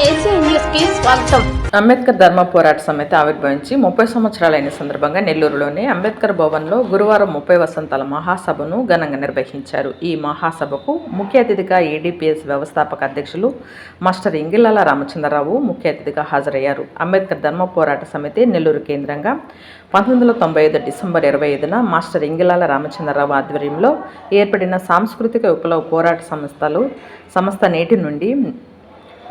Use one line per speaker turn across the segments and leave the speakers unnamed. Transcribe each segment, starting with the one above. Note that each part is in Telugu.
కి స్వాగతం.
అంబేద్కర్ ధర్మ పోరాట సమితి ఆవిర్భవించి ముప్పై సంవత్సరాలైన సందర్భంగా నెల్లూరులోని అంబేద్కర్ భవన్లో గురువారం ముప్పై వసంతాల మహాసభను ఘనంగా నిర్వహించారు. ఈ మహాసభకు ముఖ్య అతిథిగా ఏడీపీఎస్ వ్యవస్థాపక అధ్యక్షులు మాస్టర్ ఇంగిలాల రామచంద్రరావు ముఖ్య అతిథిగా హాజరయ్యారు. అంబేద్కర్ ధర్మ పోరాట సమితి నెల్లూరు కేంద్రంగా పంతొమ్మిది వందల తొంభై ఐదు డిసెంబర్ ఇరవై ఐదున మాస్టర్ ఇంగిలాల రామచంద్రరావు ఆధ్వర్యంలో ఏర్పడిన సాంస్కృతిక విప్లవ పోరాట సంస్థలు సంస్థ నేటి నుండి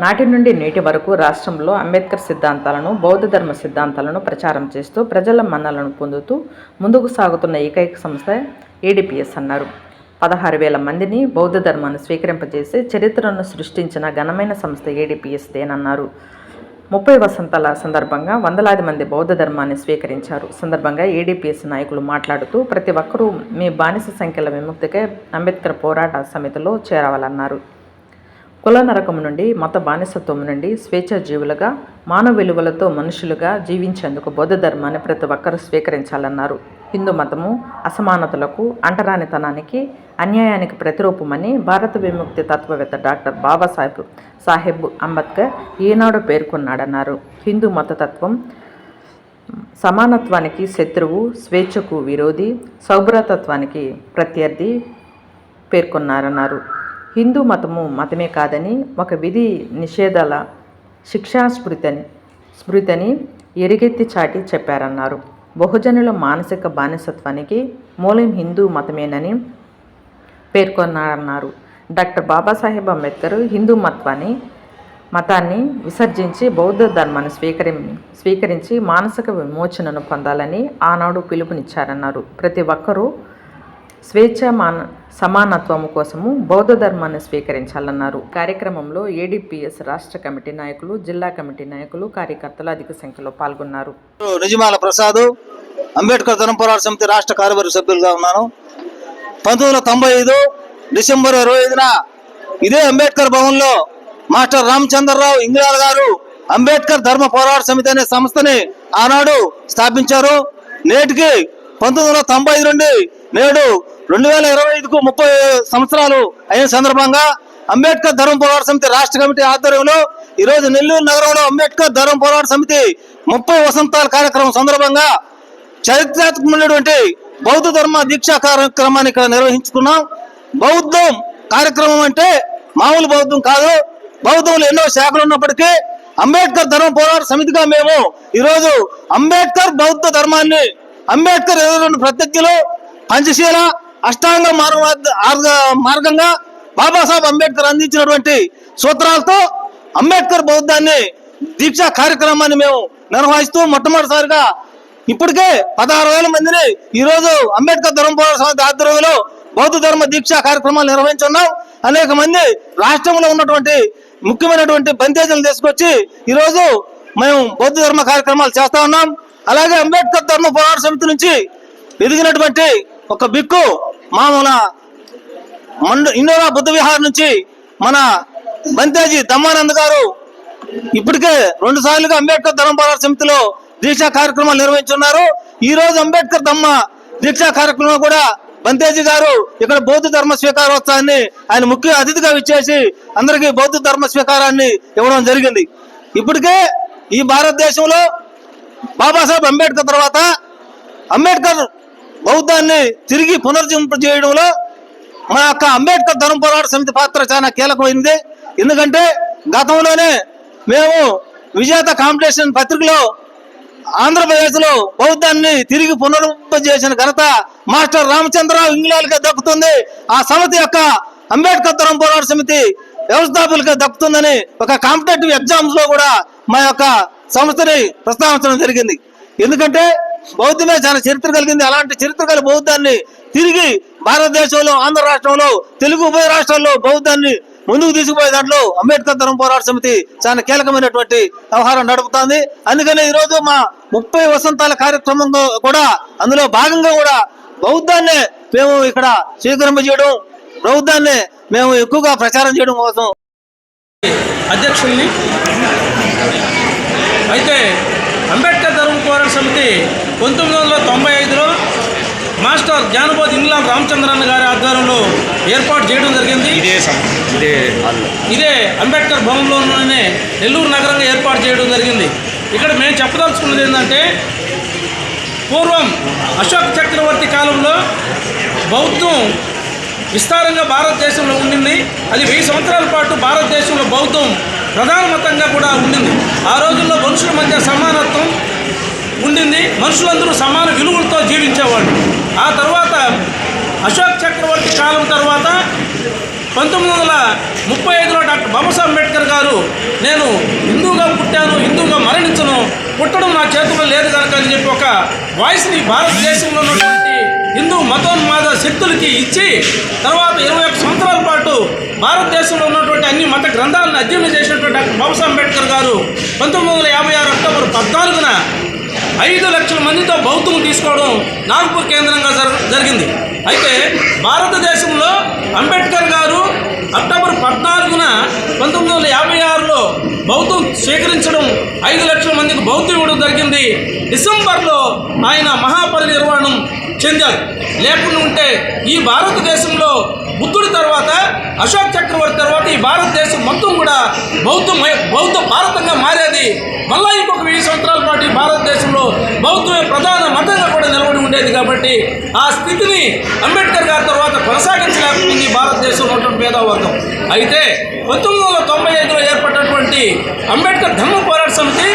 నాటి నుండి నేటి వరకు రాష్ట్రంలో అంబేద్కర్ సిద్ధాంతాలను బౌద్ధ ధర్మ సిద్ధాంతాలను ప్రచారం చేస్తూ ప్రజల మన్నలను పొందుతూ ముందుకు సాగుతున్న ఏకైక సంస్థ ఏడిపిఎస్ అన్నారు. పదహారు వేల మందిని బౌద్ధ ధర్మాన్ని స్వీకరింపజేసి చరిత్రను సృష్టించిన ఘనమైన సంస్థ ఏడిపిఎస్ దేనన్నారు. ముప్పై వసంతాల సందర్భంగా వందలాది మంది బౌద్ధ ధర్మాన్ని స్వీకరించారు. సందర్భంగా ఏడీపీఎస్ నాయకులు మాట్లాడుతూ ప్రతి ఒక్కరూ మీ బానిస సంఖ్యల విముక్తికే అంబేద్కర్ పోరాట సమితిలో చేరవాలన్నారు. కుల నరకం నుండి మత బానిసత్వం నుండి స్వేచ్ఛ జీవులుగా మానవ విలువలతో మనుషులుగా జీవించేందుకు బౌద్ధ ధర్మాన్ని ప్రతి ఒక్కరూ స్వీకరించాలన్నారు. హిందూ మతము అసమానతలకు అంటరానితనానికి అన్యాయానికి ప్రతిరూపమని భారత విముక్తి తత్వవేత్త డాక్టర్ బాబాసాహెబ్ సాహెబ్ అంబేద్కర్ ఈనాడు పేర్కొన్నాడన్నారు. హిందూ మతతత్వం సమానత్వానికి శత్రువు స్వేచ్ఛకు విరోధి సౌభ్రతత్వానికి ప్రత్యర్థి పేర్కొన్నారన్నారు. హిందూ మతము మతమే కాదని ఒక విధి నిషేధాల శిక్షా స్మృతిని స్మృతిని ఎరిగెత్తి చాటి చెప్పారన్నారు. బహుజనుల మానసిక బానిసత్వానికి మూలం హిందూ మతమేనని పేర్కొన్నారన్నారు. డాక్టర్ బాబాసాహెబ్ అంబేద్కర్ హిందూ మత్వాన్ని మతాన్ని విసర్జించి బౌద్ధ ధర్మాన్ని స్వీకరి స్వీకరించి మానసిక విమోచనను పొందాలని ఆనాడు పిలుపునిచ్చారన్నారు. ప్రతి ఒక్కరూ స్వేచ్ఛ మాన సమానత్వము కోసము బౌద్ధ ధర్మాన్ని స్వీకరించాలన్నారు. కార్యక్రమంలో ఏడీపీఎస్ రాష్ట్ర కమిటీ నాయకులు జిల్లా కమిటీ నాయకులు కార్యకర్తలు అధిక సంఖ్యలో పాల్గొన్నారు.
నిజమాల ప్రసాద్ అంబేద్కర్ ధనం పోరాట సమితి రాష్ట్ర కార్యవర్గ సభ్యులుగా ఉన్నాను. పంతొమ్మిది వందల తొంభై ఐదు డిసెంబర్ ఇరవై ఐదున ఇదే అంబేద్కర్ భవన్లో మాస్టర్ రామచంద్రరావు ఇందిరాల గారు అంబేద్కర్ ధర్మ పోరాట సమితి అనే సంస్థని ఆనాడు స్థాపించారు. నేటికి పంతొమ్మిది వందల తొంభై ఐదు నుండి నేడు రెండు వేల ఇరవై ఐదుకు ముప్పై సంవత్సరాలు అయిన సందర్భంగా అంబేద్కర్ ధర్మ పోరాట సమితి రాష్ట్ర కమిటీ ఆధ్వర్యంలో ఈ రోజు నెల్లూరు నగరంలో అంబేద్కర్ ధర్మ పోరాట సమితి ముప్పై వసంతాల కార్యక్రమం సందర్భంగా చరిత్రాత్మకమైనటువంటి బౌద్ధ ధర్మ దీక్షా కార్యక్రమాన్ని ఇక్కడ నిర్వహించుకున్నాం. బౌద్ధం కార్యక్రమం అంటే మామూలు బౌద్ధం కాదు. బౌద్ధంలో ఎన్నో శాఖలు ఉన్నప్పటికీ అంబేద్కర్ ధర్మ పోరాట సమితిగా మేము ఈరోజు అంబేద్కర్ బౌద్ధ ధర్మాన్ని అంబేద్కర్ ఇరవై రెండు ప్రత్యర్థులు పంచశీల అష్టాంగ మార్గ మార్గంగా బాబాసాహెబ్ అంబేద్కర్ అందించినటువంటి సూత్రాలతో అంబేద్కర్ బౌద్ధాన్ని దీక్షా కార్యక్రమాన్ని మేము నిర్వహిస్తూ మొట్టమొదటిసారిగా ఇప్పటికే పదహారు వేల మందిని ఈరోజు అంబేద్కర్ ధర్మ పోరాట ఆధ్వర్యంలో బౌద్ధ ధర్మ దీక్షా కార్యక్రమాలు నిర్వహించున్నాం. అనేక మంది రాష్ట్రంలో ఉన్నటువంటి ముఖ్యమైనటువంటి బంతేజీలు తీసుకొచ్చి ఈరోజు మేము బౌద్ధ ధర్మ కార్యక్రమాలు చేస్తా ఉన్నాం. అలాగే అంబేద్కర్ ధర్మ పోరాట సమితి నుంచి ఎదిగినటువంటి ఒక బిక్కు మామూల మండు ఇండోరా బుద్ధ విహార్ నుంచి మన బంతేజీ దమ్మానంద్ గారు ఇప్పటికే రెండు సార్లుగా అంబేద్కర్ ధర్మపాల సమితిలో దీక్షా కార్యక్రమాలు నిర్వహించున్నారు. ఈ రోజు అంబేద్కర్ దమ్మ దీక్షా కార్యక్రమం కూడా బంతేజీ గారు ఇక్కడ బౌద్ధ ధర్మ స్వీకారోత్సవాన్ని ఆయన ముఖ్య అతిథిగా ఇచ్చేసి అందరికీ బౌద్ధ ధర్మ స్వీకారాన్ని ఇవ్వడం జరిగింది. ఇప్పటికే ఈ భారతదేశంలో బాబాసాహెబ్ అంబేద్కర్ తర్వాత అంబేద్కర్ బౌద్ధాన్ని తిరిగి పునర్జింపజేయడంలో మన యొక్క అంబేద్కర్ ధర్మ పోరాట సమితి పాత్ర చాలా కీలకమైంది. ఎందుకంటే గతంలోనే మేము విజేత కాంపిటీషన్ పత్రికలో ఆంధ్రప్రదేశ్లో బౌద్ధాన్ని తిరిగి పునరుద్ధరించేసిన ఘనత మాస్టర్ రామచంద్రరావు ఇంగ్లాండ్గా దక్కుతుంది. ఆ సమితి యొక్క అంబేద్కర్ ధర్మ పోరాట సమితి వ్యవస్థాపకులుగా దక్కుతుందని ఒక కాంపిటేటివ్ ఎగ్జామ్స్లో కూడా మా యొక్క సంస్థని ప్రస్తావించడం జరిగింది. ఎందుకంటే బౌద్ధమే చాలా చరిత్ర కలిగింది. అలాంటి చరిత్ర కలిగిన బౌద్ధాన్ని తిరిగి భారతదేశంలో ఆంధ్ర రాష్ట్రంలో తెలుగు ఉభయ రాష్ట్రాల్లో బౌద్ధాన్ని ముందుకు తీసుకుపోయే దాంట్లో అంబేద్కర్ ధర్మ పోరాట సమితి చాలా కీలకమైనటువంటి వ్యవహారం నడుపుతోంది. అందుకనే ఈరోజు మా ముప్పై వసంతాల కార్యక్రమం కూడా అందులో భాగంగా కూడా బౌద్ధాన్ని మేము ఇక్కడ స్వీకరింపజేయడం బౌద్ధాన్ని మేము ఎక్కువగా ప్రచారం చేయడం కోసం
అధ్యక్షుల్ని. అయితే అంబేద్కర్ ధర్మ పోరాట సమితి పంతొమ్మిది వందల తొంభై ఐదులో మాస్టర్ జ్ఞానబోధ్ ఇంగ్లాం రామచంద్రన్న గారి ఆధ్వర్యంలో ఏర్పాటు చేయడం జరిగింది.
ఇదే ఇదే
ఇదే అంబేద్కర్ భవన్లోనే నెల్లూరు నగరంగా ఏర్పాటు చేయడం జరిగింది. ఇక్కడ మేము చెప్పదలుచుకున్నది ఏంటంటే పూర్వం అశోక్ చక్రవర్తి కాలంలో బౌద్ధం విస్తారంగా భారతదేశంలో ఉండింది. అది వెయ్యి సంవత్సరాల పాటు భారతదేశంలో బౌద్ధం ప్రధాన మతంగా కూడా ఉండింది. ఆ రోజుల్లో మనుషుల మధ్య సమానత్వం ఉండింది. మనుషులందరూ సమాన విలువలతో జీవించేవాళ్ళు. ఆ తర్వాత అశోక్ చక్రవర్తి కాలం తర్వాత పంతొమ్మిది వందల ముప్పై ఐదులో డాక్టర్ బాబాసాహెబ్ అంబేద్కర్ గారు నేను హిందూగా పుట్టాను హిందూగా మరణించను పుట్టడం నా చేతుల్లో లేదు కనుక అని చెప్పి ఒక వాయిస్ని భారతదేశంలో ఉన్నటువంటి హిందూ మతోన్మాద శక్తులకి ఇచ్చి తర్వాత ఇరవై ఒక్క సంవత్సరాల పాటు భారతదేశంలో ఉన్నటువంటి అన్ని మత గ్రంథాలను అధ్యయనం చేసినటువంటి డాక్టర్ బాబాసాహెబ్ అంబేద్కర్ గారు పంతొమ్మిది వందల యాభై ఆరు అక్టోబర్ పద్నాలుగున ఐదు లక్షల మందితో బౌద్ధం తీసుకోవడం నాగ్పూర్ కేంద్రంగా జరిగింది. అయితే భారతదేశంలో అంబేద్కర్ గారు అక్టోబర్ పద్నాలుగున పంతొమ్మిది వందల యాభై ఆరులో బౌద్ధం స్వీకరించడం ఐదు లక్షల మందికి బౌద్ధం ఇవ్వడం జరిగింది. డిసెంబర్లో ఆయన మహాపరినిర్వాణం చెందారు. లేకుండా ఉంటే ఈ భారతదేశంలో బుద్ధుడి తర్వాత అశోక్ చక్రవర్తి తర్వాత ఈ భారతదేశం మొత్తం కూడా బౌద్ధ బౌద్ధ భారతంగా మారేది. మళ్ళా ఇంకొక వెయ్యి సంవత్సరాల పాటు ఈ భారతదేశంలో బౌద్ధమే ప్రధాన మతంగా కూడా నిలబడి ఉండేది కాబట్టి ఆ స్థితిని అంబేద్కర్ గారి తర్వాత కొనసాగించలేకపోయింది ఈ భారతదేశంలో ఉన్నటువంటి పేదవర్గం అయితే పంతొమ్మిది వందల తొంభై ఐదులో ఏర్పడినటువంటి అంబేద్కర్ ధర్మ పోరాట సమితి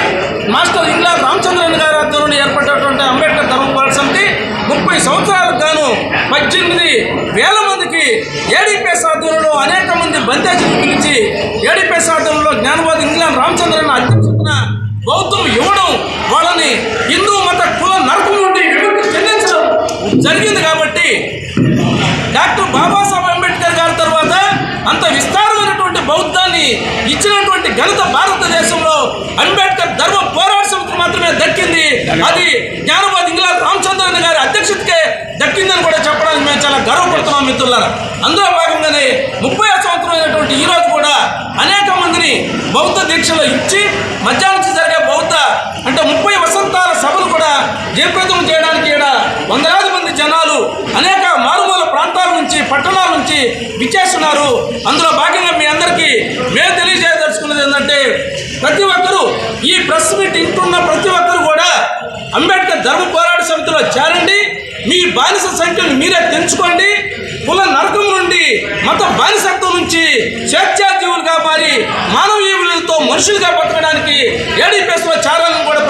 మాస్టర్ ఇంగ్లా రామచంద్రన్ గారి ఆధ్వర్యంలో ఏర్పడినటువంటి అంబేద్కర్ ధర్మ పోరాట సమితి ముప్పై సంవత్సరాలకు గాను పద్దెనిమిది వేల ఏడీపీఎస్ ఆధ్వర్యంలో అనేక మంది బందేజీలు పిలిచి ఏడీపీఎస్ ఆధ్వర్యంలో జ్ఞానవాద ఇంగ్లాండ్ రామచంద్రన్ అధ్యక్షతన బౌద్ధం ఇవ్వడం వాళ్ళని హిందూ మత కుల నరకం నుండి విముక్తి చెందించడం జరిగింది కాబట్టి డాక్టర్ బాబాసాహెబ్ అంబేద్కర్ గారి తర్వాత అంత విస్తారమైనటువంటి బౌద్ధాన్ని ఇచ్చినటువంటి ఘనత భారతదేశంలో అంబేద్కర్ ధర్మ పోరాట సమితి మాత్రమే దక్కింది. అది జ్ఞానవాది ఇంగ్లాండ్ రామచంద్రన్ గారి అధ్యక్షతకే దక్కిందని కూడా చెప్పడానికి మేము చాలా గర్వపడుతున్నాం మిత్రులారా అందులో భాగంగానే ముప్పై సంవత్సరం అయినటువంటి ఈ రోజు కూడా అనేక మందిని బౌద్ధ ఇచ్చి మధ్యాహ్నం నుంచి జరిగే బౌద్ధ అంటే ముప్పై వసంతాల సభలు కూడా జయప్రదం చేయడానికి కూడా వందలాది మంది జనాలు అనేక మారుమూల ప్రాంతాల నుంచి పట్టణాల నుంచి విచ్చేస్తున్నారు. అందులో భాగంగా మీ అందరికీ మేము తెలియజేయదలుచుకున్నది ఏంటంటే ప్రతి ఒక్కరూ ఈ ప్రెస్ మీట్ ఇంటున్న ప్రతి ఒక్కరు కూడా అంబేద్కర్ ధర్మ పోరాట సమితిలో చేరండి. మీ బానిస సంఖ్యను మీరే తెంచుకోండి. కుల నరకం నుండి మత బానిసత్వం నుంచి స్వేచ్ఛ మనుషులుగా బతకడానికి ఏడీపీఎస్లో చారాలను కూడా